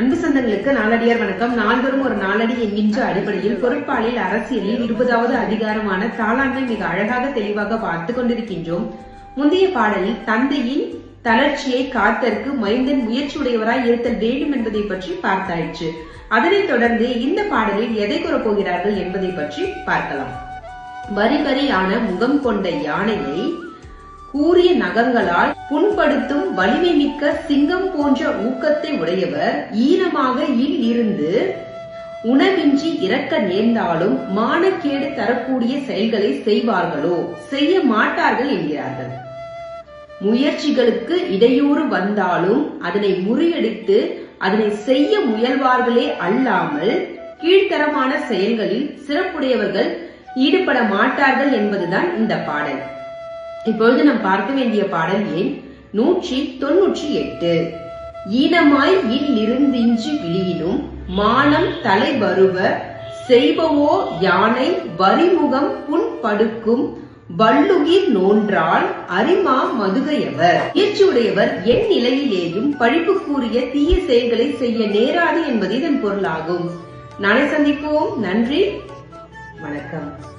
அன்பு சொந்தங்களுக்கு நாளடியார் வணக்கம். நாள்தோறும் ஒரு நாளடி என்கின்ற அடிப்படையில் பொருட்பாலில் அரசியலில் இருபதாவது அதிகாரமான தாளாண்மை மிக அழகாக தெளிவாக பார்த்து கொண்டிருக்கின்றோம். முந்தைய பாடலில் தந்தையின் தளர்ச்சியை காத்தற்கு மைந்தன் முயற்சியுடையவராய் இருத்தல் வேண்டும் என்பதை பற்றி பார்த்தாயிற்று. அதனைத் தொடர்ந்து இந்த பாடலில் எதை கூறப் போகிறார்கள் என்பதை பற்றி பார்க்கலாம். வரி வரியான முகம் கொண்ட யானையை கூறிய நகங்களால் புண்படுத்தும் வலிமை மிக்க சிங்கம் போன்ற ஊக்கத்தை உடையவர் ஈனமாக இல் இருந்து உணவின்றி இறக்க நேர்ந்தாலும் மானக்கேடு தரக்கூடிய செயல்களை செய்வார்களோ? செய்ய மாட்டார்கள் என்கிறார்கள். முயற்சிகளுக்கு இடையூறு வந்தாலும் அதனை முறியடித்து அதனை செய்ய முயல்வார்களே அல்லாமல் கீழ்த்தரமான செயல்களில் சிறப்புடையவர்கள் ஈடுபட மாட்டார்கள் என்பதுதான் இந்த பாடல். இப்பொழுது நாம் பார்க்க வேண்டிய பாடல் எண் நூற்றி தொன்னூற்றி எட்டு. ஈனமாய் இல்லிருந்தின்றி விழியினும் மானம் தலை வருவ செய்பவோ யானை வரிமுகம் புண்படுக்கும் வள்ளுகிர் நோன்றால் அரிமா மதுகையவர். முயற்சியுடையவர் என் நிலையிலேயும் பழிப்பு கூறிய தீய செயல்களை செய்ய நேராது என்பது இதன் பொருளாகும். நாளை சந்திப்போம். நன்றி. வணக்கம்.